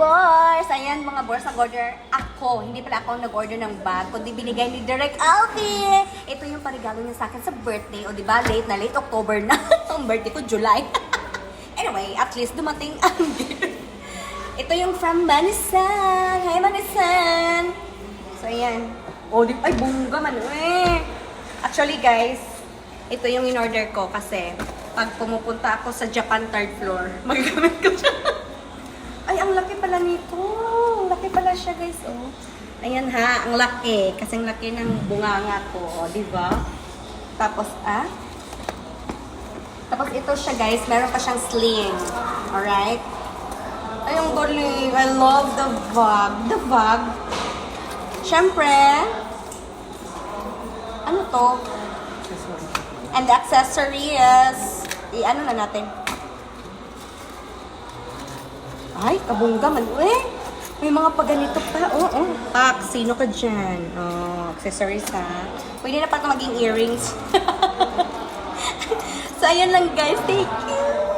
boss! Ayan mga boss, nag-order ako. Hindi pala ako nag-order ng bag, kundi binigay ni Direk Alvin. Ito yung parigalo niya sa akin sa birthday. O di ba late na late, October na. ang birthday ko, July. anyway, at least dumating ang gift. Ito yung from Manisan. Hi, Manisan! So, ayan. Oh, di, ay, bongga man. Eh. Actually, guys, ito yung in-order ko kasi pag pumupunta ako sa Japan third floor, magagamit ko siya. Pala nito. Ang laki pala siya, guys. Oh. Ayan ha, ang laki. Kasi ang laki ng bunganga ko. Oh, di ba? Tapos, ah? Tapos ito siya, guys. Meron pa siyang sling. Alright? Ay, ang galing. I love the bag. The bag. Siyempre, ano to? And the accessories. I-ano na natin. Ay, kabungga man. Eh, may mga paganito pa. Oo, oh, oh. Tak, sino ka dyan? Oh, accessories ha. Pwede na pa ito maging earrings. so, ayan lang guys. Thank you.